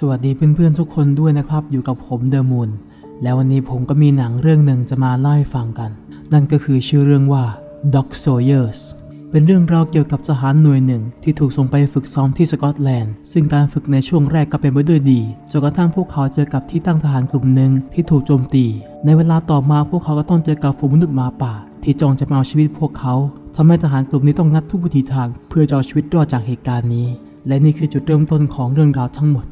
สวัสดีเพื่อนๆทุกคนด้วยนะครับ อยู่กับผมเดอะมูนแล้ววันนี้ผมก็มีหนังเรื่องหนึ่งจะมาเล่าให้ฟังกัน นั่นก็คือชื่อเรื่องว่า Dog Sawyers เป็นเรื่องราวเกี่ยวกับทหารหน่วยหนึ่ง ที่ถูกส่งไปฝึกซ้อมที่สกอตแลนด์ ซึ่งการฝึกในช่วงแรกก็เป็นไปด้วยดีจนกระทั่งพวกเขาเจอกับที่ตั้งทหารกลุ่มหนึ่งที่ถูกโจมตี ในเวลาต่อมาพวกเขาก็ต้องเจอกับฝูงมนุษย์หมาป่า ที่จองจะมาเอาชีวิตพวกเขาทำให้ทหารกลุ่มนี้ต้องงัดทุกวิถีทาง เพื่อจะเอาชีวิตรอดจากเหตุการณ์นี้ และนี่คือจุดเริ่มต้นของเรื่องราวทั้งหมด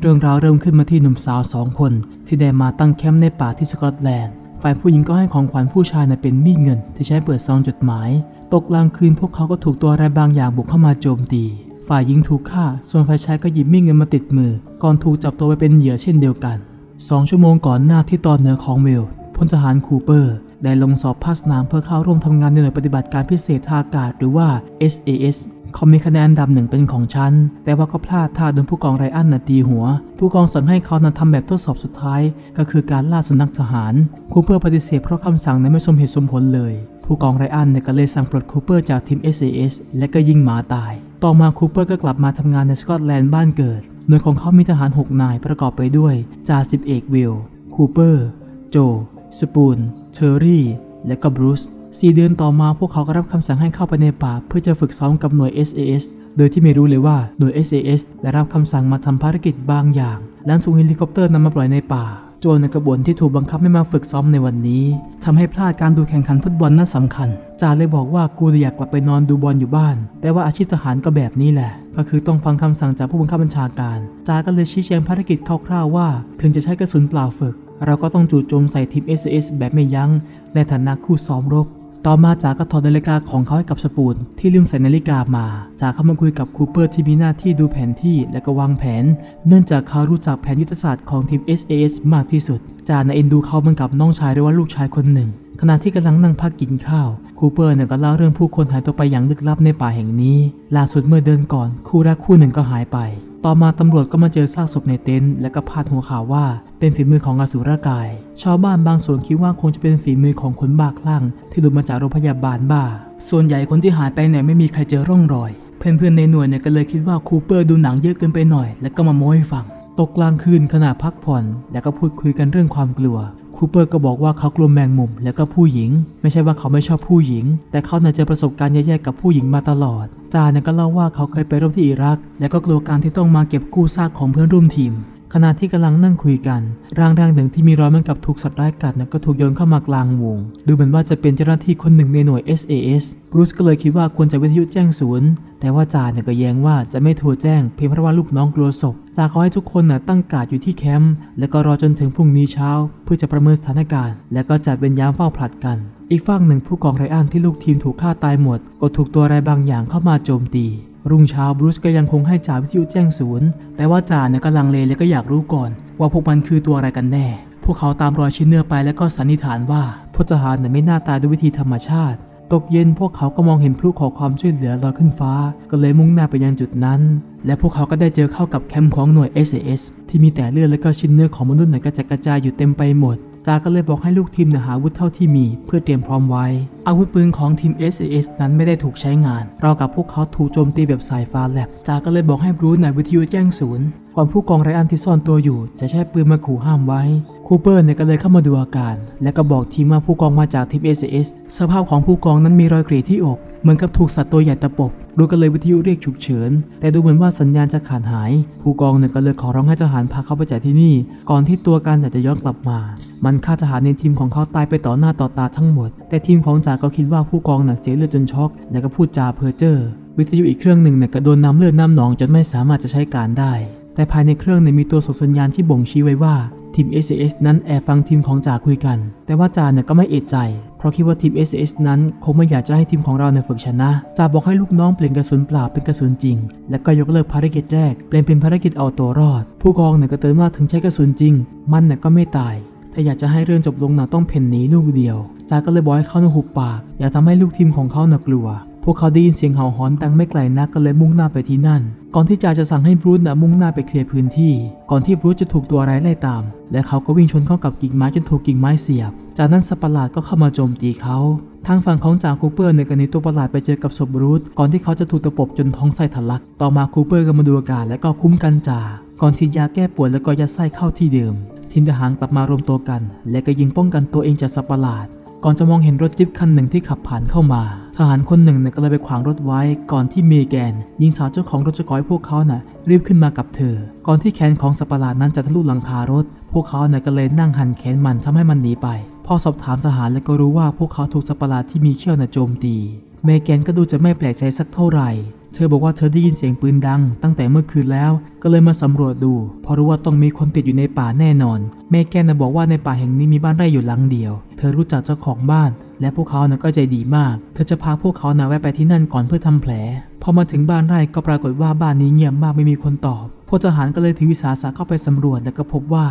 เรื่องราวเริ่มขึ้นมาที่หนุ่มสาวสองคน ที่ได้มาตั้งแคมป์ในป่าที่สกอตแลนด์ ฝ่ายผู้หญิงก็ให้ของขวัญผู้ชายนะเป็นมีดเงิน ที่ใช้เปิดซองจดหมาย ตกกลางคืนพวกเขาก็ถูกตัวอะไรบางอย่างบุกเข้ามาโจมตี ฝ่ายหญิงถูกฆ่า ส่วนฝ่ายชายก็หยิบมีดเงินมาติดมือ ก่อนถูกจับตัวไปเป็นเหยื่อเช่นเดียวกันสองชั่วโมงก่อนหน้าที่ตอนเหนือของเวล์พลทหารคูเปอร์ ได้ลงสอบภาคสนามเพื่อเข้าร่วมทำงานในหน่วยปฏิบัติการพิเศษทางอากาศหรือว่า SAS เขามีคะแนนอันดับหนึ่งเป็นของฉัน แต่ว่าก็พลาดท่าโดนผู้กองไรอันนะตีหัว ผู้กองสั่งให้เขานั้นทำแบบทดสอบสุดท้าย ก็คือการล่าสุนัขทหารคูเปอร์ปฏิเสธเพราะคำสั่งนั้นไม่สมเหตุสมผลเลย ผู้กองไรอันก็เลยสั่งปลดคูเปอร์จากทีม SAS และก็ยิงหมาตาย ต่อมาคูเปอร์ก็กลับมาทำงานในสกอตแลนด์บ้านเกิดหน่วยของเขามีทหาร 6 นายประกอบไปด้วยจ่าสิบเอกวิลคูเปอร์ โจ สปูน เทอร์รี่ และก็บรูซสี่เดือนต่อมาพวกเขาก็รับคำสั่งให้เข้าไปในป่า เพื่อจะฝึกซ้อมกับหน่วย SAS โดยที่ไม่รู้เลยว่าหน่วย SAS ได้รับคำสั่งมาทำภารกิจบางอย่างและส่งเฮลิคอปเตอร์นำมาปล่อยในป่า โจในกระบวนที่ถูกบังคับให้มาฝึกซ้อมในวันนี้ทำให้พลาดการดูแข่งขันฟุตบอลน่าสำคัญจ่าเลยบอกว่ากูอยากกลับไปนอนดูบอลอยู่บ้าน แต่ว่าอาชีพทหารก็แบบนี้แหละ ก็คือต้องฟังคำสั่งจากผู้บังคับบัญชาการจ่าก็เลยชี้แจงภารกิจคร่าวๆว่า ถึงจะใช้กระสุนเปล่าฝึก เราก็ต้องจู่โจมใส่ทีม SAS แบบไม่ยัง้ง ในฐานะคู่ซ้อมรบ ต่อมาจากก็ถอดนาฬิกาของเขาให้กับสปูนที่ลืมใส่นาฬิกามา จากเข้ามาคุยกับคูเปอร์ที่มีหน้าที่ดูแผนที่และก็วางแผน เนื่องจากเขารู้จักแผนยุทธศาสตร์ของทีม SAS มากที่สุด จานเอ็นดูเขาเหมือนกับน้องชายหรือว่าลูกชายคนหนึ่ง ขณะที่กำลังนั่งพักกินข้าว คูเปอร์เนี่ยก็เล่าเรื่องผู้คนหายตัวไปอย่างลึกลับในป่าแห่งนี้ ล่าสุดเมื่อเดือนก่อน คู่รักคู่หนึ่งก็หายไป ต่อมาตำรวจก็มาเจอซากศพในเต็นท์และก็พาดหัวข่าวว่าเป็นฝีมือของอสุรกาย ชาวบ้านบางส่วนคิดว่าคงจะเป็นฝีมือของคนบ้าคลั่ง ที่หลุดมาจากโรงพยาบาลบ้า ส่วนใหญ่คนที่หายไปเนี่ยไม่มีใครเจอร่องรอย เพื่อนๆในหน่วยเนี่ยก็เลยคิดว่าคูเปอร์ดูหนังเยอะเกินไปหน่อย แล้วก็มาโม้ให้ฟัง ตกกลางคืนขณะพักผ่อน แล้วก็พูดคุยกันเรื่องความกลัว คูเปอร์ก็บอกว่าเขากลัวแมงมุมและก็ผู้หญิง ไม่ใช่ว่าเขาไม่ชอบผู้หญิง แต่เขาน่ยเจอประสบการณ์แย่ๆกับผู้หญิงมาตลอด จาเนี่ยก็เล่าว่าเขาเคยไปรบที่อิรัก และก็กลัวการที่ต้องมาเก็บกู้ซากของเพื่อนร่วมทีม ขณะที่กำลังนั่งคุยกัน ร่างร่างหนึ่งที่มีรอยมือนกับถูกสัตว์ร้ายกัดนะก็ถูกโยนเข้ามากลางวง ดูเหมือนว่าจะเป็นเจ้าหน้าที่คนหนึ่งในหน่วย SAS บรูซก็เลยคิดว่าควรจะวิทยุแจ้งศูนย์ แต่ว่าจ่าเนี่ยก็แย้งว่าจะไม่โทรแจ้งเพียงเพราะว่าลูกน้องกลัวศพจ่าขอให้ทุกคนน่ะตั้งกาดอยู่ที่แคมป์แล้วก็รอจนถึงพรุ่งนี้เช้า เพื่อจะประเมินสถานการณ์ และก็จัดเป็นยามเฝ้าผลัดกัน อีกฝั่งหนึ่งผู้กองไรอันที่ลูกทีมถูกฆ่าตายหมด ก็ถูกตัวอะไรบางอย่างเข้ามาโจมตี รุ่งเช้าบรูซก็ยังคงให้จ่าวิทยุแจ้งศูนย์ แต่ว่าจ่าเนี่ยก็ลังเลและก็อยากรู้ก่อน ว่าพวกมันคือตัวอะไรกันแน่ พวกเขาตามรอยชิ้นเนื้อไปแล้วก็สันนิษฐานว่าพลทหารเนี่ยไม่น่าตายด้วยวิธีธรรมชาติ ตกเย็นพวกเขาก็มองเห็นพลุขอความช่วยเหลือลอยขึ้นฟ้า ก็เลยมุ่งหน้าไปยังจุดนั้น และพวกเขาก็ได้เจอเข้ากับแคมป์ของหน่วย SAS ที่มีแต่เลือดและก็ชิ้นเนื้อของมนุษย์เนี่ยกระจัดกระจายอยู่เต็มไปหมด จาก็เลยบอกให้ลูกทีมหาอาวุธเท่าที่มี เพื่อเตรียมพร้อมไว้ อาวุธปืนของทีม SAS นั้นไม่ได้ถูกใช้งาน เรากับพวกเขาถูกโจมตีแบบสายฟ้าแลบจาก็เลยบอกให้บรูซในวิทยุแจ้งศูนย์ก่อนผู้กองไรอันที่ซ่อนตัวอยู่ จะใช้ปืนมาขู่ห้ามไว้ คูเปอร์เนี่ยก็เลยเข้ามาดูอาการ และก็บอกทีมว่าผู้กองมาจากทีม SAS สภาพของผู้กองนั้นมีรอยกรีดที่อก เหมือนกับถูกสัตว์ตัวใหญ่ตะปบดูก็เลยวิทยุเรียกฉุกเฉิน แต่ดูเหมือนว่าสัญญาณจะขาดหาย ผู้กองเนี่ยก็เลยขอร้องให้ทหารพาเขาไปจากที่นี่ ก่อนที่ตัวการจะย้อนกลับมา มันฆ่าทหารในทีมของเขาตายไปต่อหน้าต่อตาทั้งหมด แต่ทีมของจ่าก็คิดว่าผู้กองน่ะเสียเลือดจนช็อก และก็พูดจาเพ้อเจ้อ วิทยุอีกเครื่องหนึ่งเนี่ยก็โดนน้ำเลือดน้ำหนองจนไม่สามารถจะใช้การได้ แต่ภายในเครื่องเนี่ยมีตัวส่งสัญญาณที่บ่งชี้ไว้ว่าทีม SAS นั้นแอบฟังทีมของจ่าคุยกัน แต่ว่าจ่าเนี่ยก็ไม่เอะใจ เพราะคิดว่าทีม SAS นั้นคงไม่อยากจะให้ทีมของเราในฝึกชนะ จ่าบอกให้ลูกน้องเปลี่ยนกระสุนเปล่าเป็นกระสุนจริง และก็ยกเลิกภารกิจแรก เปลี่ยนเป็นภารกิจเอาตัวรอด ผู้กองเนี่ยก็เตือนว่าถึงใช้กระสุนจริง มันเนี่ยก็ไม่ตาย ถ้าอยากจะให้เรื่องจบลงน่ะต้องเพ่นหนีลูกเดียวจาก็เลยบอกให้เขาน่ะหุบปาก อย่าทำให้ลูกทีมของเขาหน่ะกลัว พวกเขาได้ยินเสียงเห่าหอนดังไม่ไกลนักก็เลยมุ่งหน้าไปที่นั่น ก่อนที่จ่าจะสั่งให้บรูซนะมุ่งหน้าไปเคลียร์พื้นที่ ก่อนที่บรูซจะถูกตัวไรายไล่ตาม และเขาก็วิ่งชนเข้ากับกิ่งไม้จนถูกกิ่งไม้เสียบ จากนั้นสัตว์ประหลาดก็เข้ามาโจมตีเขา ทางฝั่งของจ่าคูเปอร์ในกรณีตัวประหลาดไปเจอกับศพบรูซก่อนที่เขาจะถูกตะปบจนท้องไส้ทะลัก ต่อมาคูเปอร์ก็มาดูอาการและก็คุ้มกันจ่า ก่อนฉีดยาแก้ปวดแล้วก็ยัดไส้เข้าที่เดิม ทีมทหารกลับมารวมตัวกัน และก็ยิงป้องกันตัวเองจากสัประหลาด ก่อนจะมองเห็นรถจิ๊บคันหนึ่งที่ขับผ่านเข้ามา ทหารคนหนึ่งเนี่ยก็เลยไปขวางรถไว้ ก่อนที่เมแกนหญิงสาวเจ้าของรถจะขอให้พวกเขาน่ะ รีบขึ้นมากับเธอ ก่อนที่แขนของสัประหลาดนั้นจะทะลุหลังคารถ พวกเขาเนี่ยก็เลยนั่งหันแขนมันทำให้มันหนีไป พอสอบถามทหารแล้วก็รู้ว่าพวกเขาถูกสัประหลาดที่มีเขี้ยวน่ะโจมตีเมแกนก็ดูจะไม่แปลกใจสักเท่าไหร่ เธอบอกว่าเธอได้ยินเสียงปืนดัง ตั้งแต่เมื่อคืนแล้ว ก็เลยมาสำรวจดูเพราะรู้ว่าต้องมีคนติดอยู่ในป่าแน่นอน เมแกนนบอกว่าในป่าแห่งนี้มีบ้านไร่อยู่หลังเดียว เธอรู้จักเจ้าของบ้าน และพวกเขานะก็ใจดีมาก เธอจะพาพวกเขานะแวะไปที่นั่นก่อนเพื่อทำแผล พอมาถึงบ้านไร่ก็ปรากฏว่าบ้านนี้เงียบมากไม่มีคนตอบ พลทหารก็เลยถือวิสาสะเข้าไปสำรวจและก็พบว่า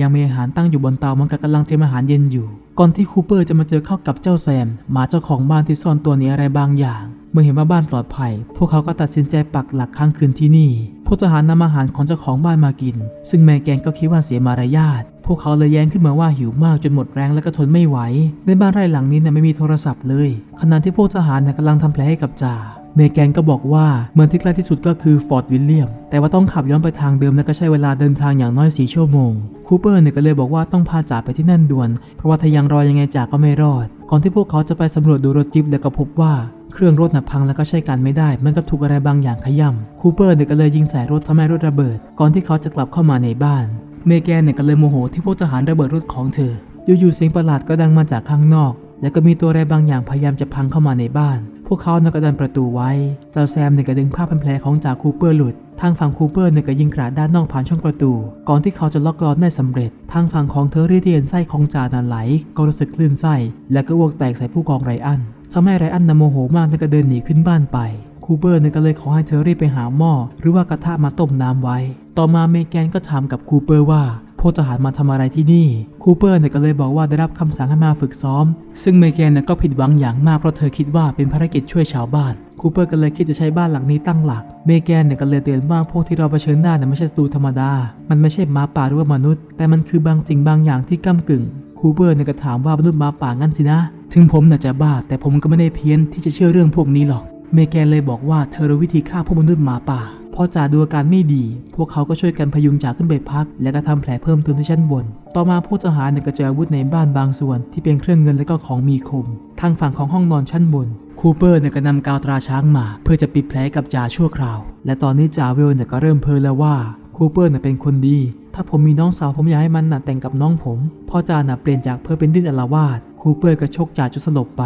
ยังมีอาหารตั้งอยู่บนเตาเหมันกับกำลังเตรียมอาหารเย็นอยู่ ก่อนที่คูเปอร์จะมาเจอเข้ากับเจ้าแซมหมาเจ้าของบ้านที่ซ่อนตัวนี้อะไรบางอย่าง เมื่อเห็นว่าบ้านปลอดภัย พวกเขาก็ตัดสินใจปักหลักค้างคืนที่นี่พลทหารนำอาหารของเจ้าของบ้านมากิน ซึ่งแม่แกงก็คิดว่าเสียมารยาทพวกเขาเลยแย้งขึ้นมาว่าหิวมากจนหมดแรงและก็ทนไม่ไหว ในบ้านไร่หลังนี้นะไม่มีโทรศัพท์เลย ขณะที่พวกทหารนะกำลังทำแผลให้กับจ่าเมแกนก็บอกว่าเมืองที่ใกล้ที่สุดก็คือฟอร์ดวิลเลียม แต่ว่าต้องขับย้อนไปทางเดิมและก็ใช้เวลาเดินทางอย่างน้อย4ชั่วโมง คูเปอร์เนี่ยก็เลยบอกว่าต้องพาจ่าไปที่นั่นด่วน เพราะว่าถ้ายังรอยังไงจ่าก็ไม่รอด ก่อนที่พวกเขาจะไปสำรวจดูรถจิ๊บแล้วก็พบว่า เครื่องรถน่ะพังแล้วก็ใช้การไม่ได้เหมันกับถูกอะไรบางอย่างขย่ำคูเปอร์เนี่ยก็เลยยิงใส่รถทำให้รถระเบิด ก่อนที่เขาจะกลับเข้ามาในบ้าน เมแกนเนี่ยก็เลยโมโหที่พวกทหารระเบิดรถของเธอ อยู่ๆเสียงประหลาดก็ดังมาจากข้างนอก แล้วก็มีตัวอะไรบางอย่างพยายามจะพังเข้ามาในบ้าน พวกเขาเนี่ยก็ดันประตูไว้ เจ้าแซมเนี่ยก็ดึงผ้าพันแผลของจ่าคูเปอร์หลุด ทางฝั่งคูเปอร์เนี่ยก็ยิงกราดด้านนอกผ่านช่องประตู ก่อนที่เขาจะล็อกกรอนได้สำเร็จ ทางฝั่งของเธอรี่ที่เห็นไส้ของจ่านันไหล ก็รู้สึกคลื่นไส้ และก็อ้วกแตกใส่ผู้กองไรอันทำให้ไรอันนโมโหมากและก็เดินหนีขึ้นบ้านไปคูเปอร์เนี่ยก็เลยขอให้เธอรีบไปหาหม้อหรือว่ากระทะมาต้มน้ำไว้ ต่อมาเมแกนก็ถามกับคูเปอร์ว่า พลทหารมาทำอะไรที่นี่ คูเปอร์เนี่ยก็เลยบอกว่าได้รับคำสั่งให้มาฝึกซ้อม ซึ่งเมแกนเนี่ยก็ผิดหวังอย่างมากเพราะเธอคิดว่าเป็นภารกิจช่วยชาวบ้าน คูเปอร์ก็เลยคิดจะใช้บ้านหลังนี้ตั้งหลัก เมแกนเนี่ยก็เลยเตือนว่าพวกที่เราเผชิญหน้าเนี่ยไม่ใช่ศัตรูธรรมดา มันไม่ใช่หมาป่าหรือว่ามนุษย์ แต่มันคือบางสิ่งบางอย่างที่ก้ากึ่ง คูเปอร์เนี่ยก็ถามว่ามนุษย์หมาป่างั้นสินะ ถึงผมน่ะจะบ้า แต่ผมก็ไม่ได้เพี้ยนที่จะเชื่อเรื่องพวกนี้หรอก เมแกนเลยบอกว่าเธอรู้วิธีฆ่าพวกมนุษย์หมาป่า พอจ่าดูอาการไม่ดี พวกเขาก็ช่วยกันพยุงจ่าขึ้นไปพัก และก็ทำแผลเพิ่มเติมที่ชั้นบน ต่อมาผู้ทหารก็เจออาวุธในบ้านบางส่วน ที่เป็นเครื่องเงินและก็ของมีคม ทางฝั่งของห้องนอนชั้นบน คูเปอร์เนี่ยก็นำกาวตราช้างมา เพื่อจะปิดแผลกับจ่าชั่วคราว และตอนนี้จ่าเวลเนี่ยก็เริ่มเพ้อแล้วว่าคูเปอร์น่ะเป็นคนดี ถ้าผมมีน้องสาวผมอยากให้มันน่ะแต่งกับน้องผม พ่อจ่าน่ะเปลี่ยนจากเพ้อเป็นดิ้นอลาวาดคูเปอร์ก็ชกจ่าจนสลบไป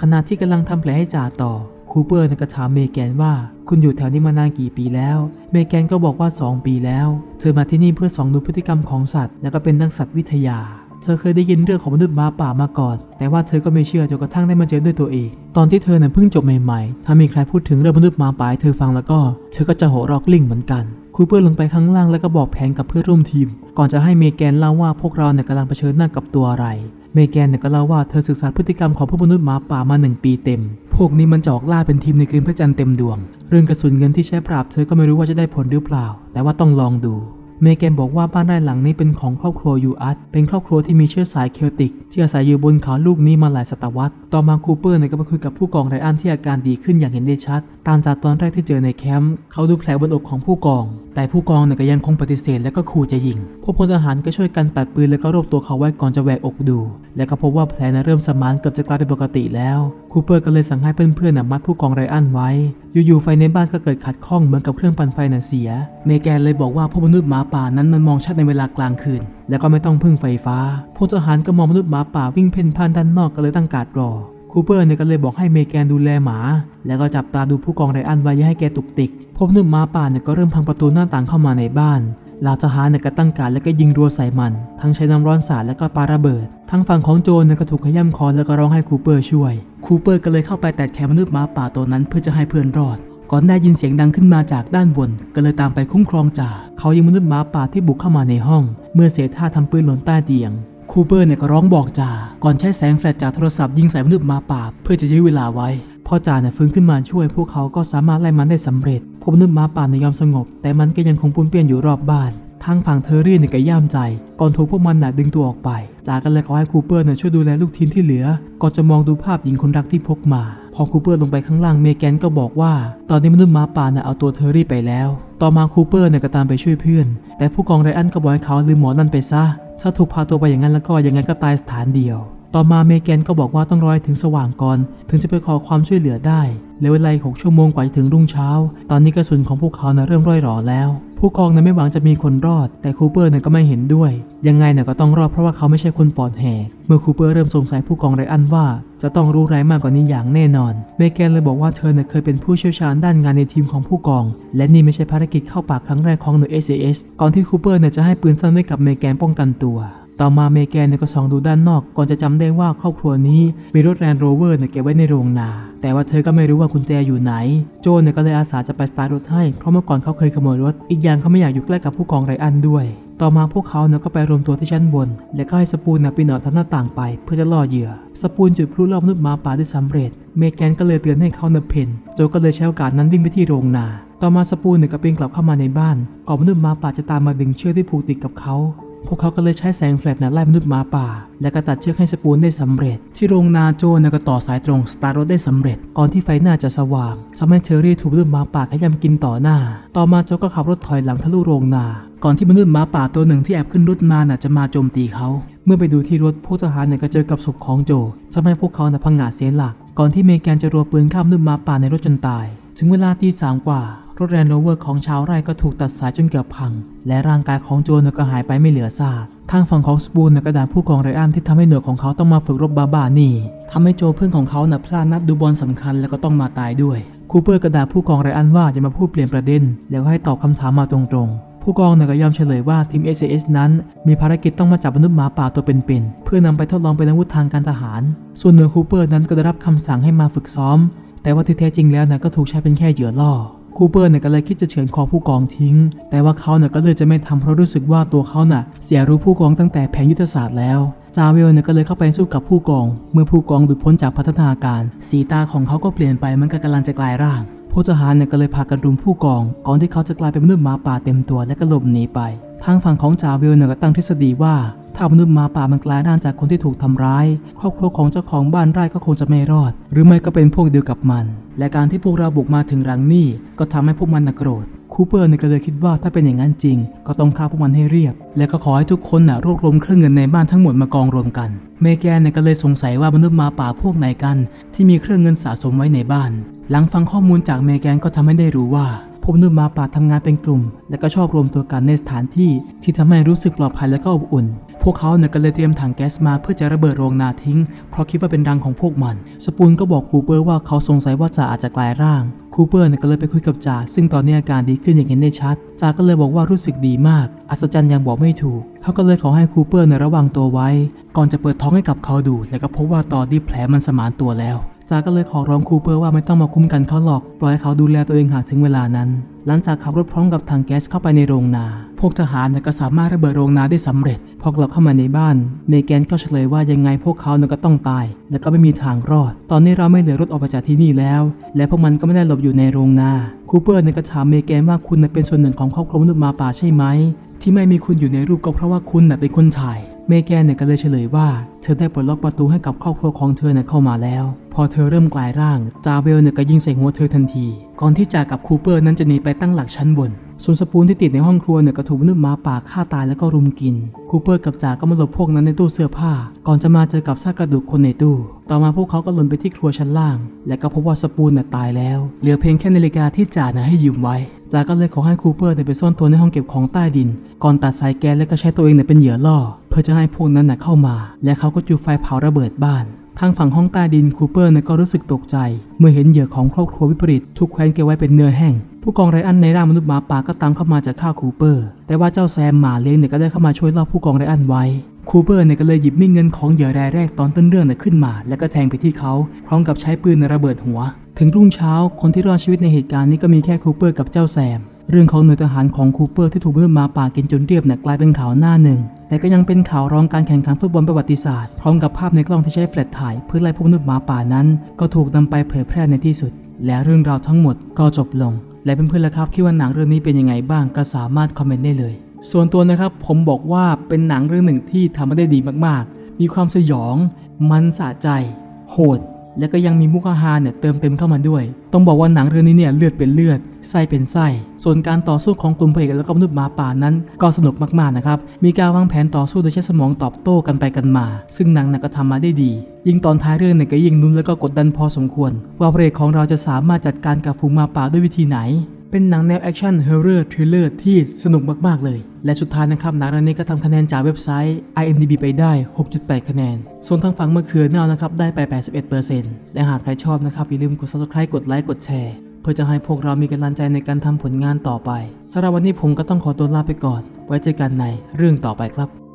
ขณะที่กำลังทำแผลให้จ่าต่อ คูเปอร์นี่ยก็ถามเมแกนว่า คุณอยู่แถวนี้มานานกี่ปีแล้ว เมแกนก็บอกว่า 2 ปีแล้ว เธอมาที่นี่เพื่อส่องดูพฤติกรรมของสัตว์ และก็เป็นนักสัตว์วิทยา เธอเคยได้ยินเรื่องของมนุษย์หมาป่ามาก่อน แต่ว่าเธอก็ไม่เชื่อจนกระทั่งได้มาเจอด้วยตัวเอง ตอนที่เธอเนี่ยเพิ่งจบใหม่ๆ ถ้ามีใครพูดถึงเรื่องมนุษย์หมาป่าให้เธอฟังแล้วก็ เธอก็จะโหเรอกลิ่งเหมือนกันคูเปอร์ลงไปข้างล่างแล้วก็บอกแผนกับเพื่อนร่วมทีม ก่อนจะให้เมแกนเล่าว่าพวกเราเนี่ยกำลังเผชิญหน้ากับตัวอะไร เมแกนเนี่ยก็เล่าว่าเธอศึกษาพฤติกรรมของพวกมนุษย์หมาป่ามาหนึ่งปีเต็ม พวกนี้มันจะออกล่าเป็นทีมในคืนพระจันทร์เต็มดวง เรื่องกระสุนเงินที่ใช้ปราบเธอก็ไม่รู้ว่าจะได้ผลหรือเปล่า แต่ว่าต้องลองดู เมแกนบอกว่าบ้านไร่หลังนี้เป็นของครอบครัวยูอัตเป็นครอบครัวที่มีเชื้อสายเคลติกที่อาศัยอยู่บนเขาลูกนี้มาหลายศตวรรษ ต่อมาคูเปอร์เนี่ยก็ไปคุยกับผู้กองไรอันที่อาการดีขึ้นอย่างเห็นได้ชัด ตามจากตอนแรกที่เจอในแคมป์เขาดูแผลบนอกของผู้กอง แต่ผู้กองเนี่ยก็ยังคงปฏิเสธและก็ขู่จะยิง พวกพลทหารก็ช่วยกันปัดปืนแล้วก็รวบตัวเขาไว้ก่อนจะแหวกอกดู และก็พบว่าแผลนั้นเริ่มสมานเกือบจะกลายเป็นปกติแล้วคูเปอร์ก็เลยสั่งให้เพื่อนๆน่ะมัดผู้กองไรอันไว้ อยู่ๆไฟในบ้านก็เกิดขัดข้องเหมือนกับเครื่องปั่นไฟน่ะเสีย เมแกนเลยบอกว่าพวกมนุษย์หมาป่านั้นมันมองชัดในเวลากลางคืน แล้วก็ไม่ต้องพึ่งไฟฟ้าพลทหารก็มองมนุษย์หมาป่าวิ่งเพ่นพ่านด้านนอกก็เลยตั้งการรอ คูเปอร์เนี่ยก็เลยบอกให้เมแกนดูแลหมา แล้วก็จับตาดูผู้กองไรอันไว้อย่าให้แกตุกติกพวกมนุษย์หมาป่าเนี่ยก็เริ่มพังประตูหน้าต่างเข้ามาในบ้านเหล่าทหารเนี่ยก็ตั้งการแล้วก็ยิงรัวใส่มัน ทั้งใช้น้ำร้อนสาดแล้วก็ปาระเบิด ทั้งฝั่งของโจรเนี่ยก็ถูกขย้ำคอแล้วก็ร้องให้คูเปอร์ช่วย คูเปอร์ก็เลยเข้าไปแตะแขนมนุษย์หมาป่าตัวนั้นเพื่อจะให้เพื่อนรอด ก่อนได้ยินเสียงดังขึ้นมาจากด้านบน ก็เลยตามไปคุ้มครองจ่า เขายังมนุษย์หมาป่าที่บุกเข้ามาในห้อง เมื่อเสียท่าทำปืนหล่นใต้เตียง คูเปอร์เนี่ยก็ร้องบอกจ่า ก่อนใช้แสงแฟลชจากโทรศัพท์ยิงใส่มนุษย์หมาป่า เพื่อจะยื้อเวลาไว้ พอจ่าเนี่ยฟื้นขึ้นมาช่วย พวกเขาก็สามารถไล่มันได้สำเร็จ พวกมนุษย์หมาป่าเนี่ยอมสงบ แต่มันก็ยังคงปุ้นเปี้ยนอยู่รอบบ้าน ทางฝั่งเทอร์รี่เนี่ยก็ย่ามใจ ก่อนถูกพวกมันน่ะดึงตัวออกไป จากกันเลยขอให้คูเปอร์เนี่ยช่วยดูแลลูกทีมที่เหลือ ก่อนจะมองดูภาพหญิงคนรักที่พกมา พอคูเปอร์ลงไปข้างล่างเมแกนก็บอกว่า ตอนนี้มนุษย์มาป่าน่ะเอาตัวเทอร์รี่ไปแล้ว ต่อมาคูเปอร์เนี่ยก็ตามไปช่วยเพื่อน แต่ผู้กองไรอันก็บอกให้เขาลืมหมอนั่นไปซะ ถ้าถูกพาตัวไปอย่างนั้นแล้วก็ยังไงก็ตายสถานเดียว ต่อมาเมแกนก็บอกว่าต้องรอให้ถึงสว่างก่อน ถึงจะไปขอความช่วยเหลือได้เหลือเวลาหกชั่วโมงกว่าจะถึงรุ่งเช้า ตอนนี้กระสุนของพวกเขานะเริ่มร่อยหรอแล้ว ผู้กองนะไม่หวังจะมีคนรอด แต่คูเปอร์นั่นก็ไม่เห็นด้วย ยังไงนั่นก็ต้องรอดเพราะว่าเขาไม่ใช่คนปอดแหกเมื่อคูเปอร์เริ่มสงสัยผู้กองไรอันว่า จะต้องรู้รายมากกว่านี้อย่างแน่นอน เมแกนเลยบอกว่าเธอเนี่ยเคยเป็นผู้เชี่ยวชาญด้านงานในทีมของผู้กอง และนี่ไม่ใช่ภารกิจเข้าปากครั้งแรกของหน่วย SAS ก่อนที่คูเปอร์เนี่ยจะให้ปืนสั้นไว้กับเมแกนป้องกันตัว ต่อมาเมแกนก็ส่องดูด้านนอก ก่อนจะจำได้ว่าครอบครัวนี้มีรถแลนด์โรเวอร์เนก็บไว้ในโรงนา แต่ว่าเธอก็ไม่รู้ว่ากุญแจอยู่ไหน โจนก็เลยอาสาจะไปสตาร์ทรถให้ เพราะเมื่อก่อนเขาเคยขโมยรถ อีกอย่างเขาไม่อยากอยู่ใกล้กับผู้กองไรอันด้วย ต่อมาพวกเขาเนี่ยก็ไปรวมตัวที่ชั้นบน และก็ให้สปูนเนี่ยปีนออกทางหน้าต่างไป เพื่อจะล่อเหยื่อ สปูนจุดพลุรอบนุษย์มาป่าได้สำเร็จ เมแกนก็เลยเตือนให้เขาเนยเพนโจก็เลยใช้โอกาสนั้นวิ่งไปที่โรงนา ต่อมาสปูนเนี่ยก็ปีนกลับเข้ามาในบ้านก่อนมนุษย์มาป่าจะตามมาดึงเชือกที่ผูกติดกับเขา พวกเขาก็เลยใช้แสงแฟลชนะไล่มนุษย์หมาป่า และก็ตัดเชือกให้สปูนได้สำเร็จ ที่โรงนาโจนะก็ต่อสายตรงสตาร์รถได้สำเร็จ ก่อนที่ไฟหน้าจะสว่างทำให้เชอรี่ถูกมนุษย์หมาป่าขย้ำกินต่อหน้า ต่อมาโจก็ขับรถถอยหลังทะลุโรงนา ก่อนที่มนุษย์หมาป่าตัวหนึ่งที่แอบขึ้นรถมาน่ะจะมาโจมตีเขา เมื่อไปดูที่รถผู้ทหารเนี่ยก็เจอกับศพของโจทำให้พวกเขาน่ะพังงาดเสียหลัก ก่อนที่เมแกนจะรัวปืนข้ามมนุษย์หมาป่าในรถจนตาย ถึงเวลาตีสามกว่า รถแรนโรเวอร์ของชาวไร่ก็ถูกตัดสายจนเกือบพัง และร่างกายของโจนก็หายไปไม่เหลือซากทางฝั่งของสปูนน่ะด่าผู้กองไรอันที่ทำให้หน่วยของเขาต้องมาฝึกรบบาบานี่ทำให้โจเพื่อนของเขาน่ะพลาดนัดดูบอลสำคัญแล้วก็ต้องมาตายด้วย คูเปอร์กระดาผู้กองไรอันว่าจะมาพูดเปลี่ยนประเด็น แล้วให้ตอบคำถามมาตรงๆ ผู้กองนก็ยอมเฉลยว่าทีม SAS นั้น มีภารกิจต้องมาจับมนุษย์หมาป่าตัวเป็นๆเพื่อนำไปทดลองเป็นอาวุธทางการทหาร ส่วนหน่วยคูเปอร์นั้นก็ได้รับคำสั่งให้มาฝึกซ้อม แต่ว่าที่แท้จริงแล้วนะก็ถูกใช้เป็นแค่เหยื่อล่อ คูเปอร์เนี่ยก็เลยคิดจะเฉือนคอผู้กองทิ้ง แต่ว่าเขาเนี่ยก็เลยจะไม่ทำเพราะรู้สึกว่าตัวเขาน่ะเสียรู้ผู้กองตั้งแต่แผนยุทธศาสตร์แล้ว จาเวลเนี่ยก็เลยเข้าไปสู้กับผู้กอง เมื่อผู้กองหลุดพ้นจากพัฒนาการ สีตาของเขาก็เปลี่ยนไปมันก็กำลังจะกลายร่าง ผู้ทหารเนี่ยก็เลยพากันรุมผู้กอง ก่อนที่เขาจะกลายเป็นมนุษย์หมาป่าเต็มตัวและก็หลบหนีไป ทางฝั่งของจาวิลเนี่ยก็ตั้งทฤษฎีว่า ถ้ามนุษย์หมาป่ามันกลายร่างจากคนที่ถูกทำร้าย ครอบครัวของเจ้าของบ้านไร่ก็คงจะไม่รอด หรือไม่ก็เป็นพวกเดียวกับมัน และการที่พวกเราบุกมาถึงรังนี่ก็ทำให้พวกมันนโกรธ คูเปอร์เนี่ยก็เลยคิดว่าถ้าเป็นอย่างนั้นจริง ก็ต้องฆ่าพวกมันให้เรียบ และก็ขอให้ทุกคนน่ะรวบรวมเครื่องเงินในบ้านทั้งหมดมากองรวมกัน เมแกนเนี่ยก็เลยสงสัยว่ามนุษย์มาป่าพวกไหนกัน ที่มีเครื่องเงินสะสมไว้ในบ้าน หลังฟังข้อมูลจากเมแกนก็ทำให้ได้รู้ว่าพวกมนุษย์มาป่าทำงานเป็นกลุ่ม และก็ชอบรวมตัวกันในสถานที่ที่ทำให้รู้สึกปลอดภัยและก็อบอุ่น วกเขาเนี่ยก็เลยเตรียมถังแก๊สมาเพื่อจะระเบิดโรงนาทิ้ง เพราะคิดว่าเป็นรังของพวกมัน สปูนก็บอกคูเปอร์ว่าเขาสงสัยว่าจ่าอาจจะกลายร่าง คูเปอร์เนี่ยก็เลยไปคุยกับจ่าซึ่งตอนนี้อาการดีขึ้นอย่างเห็นได้ชัด จ่าก็เลยบอกว่ารู้สึกดีมาก อัศจรรย์ยังบอกไม่ถูก เขาก็เลยขอให้คูเปอร์เนี่ยระวังตัวไว้ ก่อนจะเปิดท้องให้กับเขาดู และก็พบว่าตอนนี้แผลมันสมานตัวแล้ว จาก็เลยขอร้องคูเปอร์ว่าไม่ต้องมาคุ้มกันเขาหรอก ปล่อยให้เขาดูแลตัวเองหากถึงเวลานั้น หลังจากขับรถพร้อมกับถังแก๊สเข้าไปในโรงนา พวกทหารก็สามารถระเบิดโรงนาได้สำเร็จ พอกลับเข้ามาในบ้าน เมแกนก็เฉลยว่ายังไงพวกเขาก็ต้องตาย และก็ไม่มีทางรอด ตอนนี้เราไม่เหลือรถออกไปจากที่นี่แล้ว และพวกมันก็ไม่ได้หลบอยู่ในโรงนา คูเปอร์นัก็ถามเมแกนว่าคุณเป็นส่วนหนึ่งของครอบครัวมนุษย์มาป่าใช่ไหมที่ไม่มีคุณอยู่ในรูปก็เพราะว่าคุณเป็นคนถ่าย เมแกนเนี่ยก็เลยเฉลยว่า เธอได้ปลดล็อกประตูให้กับครอบครัวของเธอเนี่ยเข้ามาแล้ว พอเธอเริ่มกลายร่าง จาเวลเนี่ยก็ยิงใส่หัวเธอทันที ก่อนที่จากับคูเปอร์นั้นจะหนีไปตั้งหลักชั้นบน ส่วนสปูนที่ติดในห้องครัวเนี่ยก็ถูกมนุษย์หมาป่าฆ่าตายแล้วก็รุมกิน คูเปอร์กับจ่าก็มาหลบพวกนั้นในตู้เสื้อผ้า ก่อนจะมาเจอกับซากกระดูกคนในตู้ ต่อมาพวกเขาก็หล่นไปที่ครัวชั้นล่าง และก็พบว่าสปูนน่ะตายแล้ว เหลือเพียงแค่นาฬิกาที่จ่าน่ะให้ยืมไว้จาก็เลยขอให้คูเปอร์เนี่ยไปซ่อนตัวในห้องเก็บของใต้ดิน ก่อนตัดสายแก๊สและก็ใช้ตัวเองเนี่ยเป็นเหยื่อล่อ เพื่อจะให้พวกนั้นน่ะเข้ามา และเขาก็จุดไฟเผาระเบิดบ้านทางฝั่งห้องใต้ดินคูเปอร์เนี่ยก็รู้สึกตกใจ เมื่อเห็นเหยื่อของครอบครัววิปริตถูกแขวนเก็บไว้เป็นเนื้อแห้ง ผู้กองไรอันในร่างมนุษย์หมาป่าก็ตามเข้ามาจากฆ่าคูเปอร์ แต่ว่าเจ้าแซมหมาเลี้ยงเนี่ยก็ได้เข้ามาช่วยล่อผู้กองไรอันไว้ คูเปอร์เนี่ยก็เลยหยิบมีดเงินของเหยื่อรายแรกตอนต้นเรื่องเนี่ยขึ้นมา แล้วก็แทงไปที่เขาพร้อมกับใช้ปืนระเบิดหัว ถึงรุ่งเช้าคนที่รอดชีวิตในเหตุการณ์นี้ก็มีแค่คูเปอร์กับเจ้าแซม เรื่องของหน่วยทหารของคูเปอร์ที่ถูกมนุษย์หมาป่ากินจนเรียบเนี่ยกลายเป็นข่าวหน้าหนึ่ง แต่ก็ยังเป็นข่าวรองการแข่งขันฟุตบอลประวัติศาสตร์พร้อมกับภาพในกล้องที่ใช้แฟลชถ่ายเพื่อไล่พวกมนุษย์หมาป่านั้น ก็ถูกนำไปเผยแพร่ในที่สุด และเรื่องราวทั้งหมดก็จบลง และเพื่อนๆล่ะครับคิดว่าหนังเรื่องนี้เป็นยังไงบ้างก็สามารถคอมเมนต์ได้เลย ส่วนตัวนะครับผมบอกว่าเป็นหนังเรื่องหนึ่งที่ทำมาได้ดีมากๆ มีความสยอง มันสะใจ โหด และก็ยังมีมุกอาหาเนี่ยเติมเต็มเข้ามาด้วย ต้องบอกว่าหนังเรื่องนี้เนี่ยเลือดเป็นเลือด ไส้เป็นไส้ ส่วนการต่อสู้ของกลุ่มพระเอกแล้วก็มนุษย์หมาป่านั้น ก็สนุกมากๆนะครับ มีการวางแผนต่อสู้โดยใช้สมองตอบโต้กันไปกันมา ซึ่งหนังน่ะก็ทำมาได้ดี ยิ่งตอนท้ายเรื่องเนี่ยก็ยิ่งนุ่นแล้วก็กดดันพอสมควร ว่าพระเอกของเราจะสามารถจัดการกับฝูงหมาป่าด้วยวิธีไหน เป็นหนังแนวแอคชั่นเฮอร์เรอร์ทริลเลอร์ที่สนุกมาก ๆ เลย และสุดท้ายนะครับ หนังเรื่องนี้ก็ทำคะแนนจากเว็บไซต์ IMDb ไปได้ 6.8 คะแนน ส่วนทางฝั่งมะเขือเน่านะครับ ได้ไป 81%และหากใครชอบนะครับ อย่าลืมกด subscribe กดไลค์กดแชร์ เพื่อจะให้พวกเรามีกำลังใจในการทำผลงานต่อไปสำหรับวันนี้ผมก็ต้องขอตัวลาไปก่อน ไว้เจอกันในเรื่องต่อไปครับ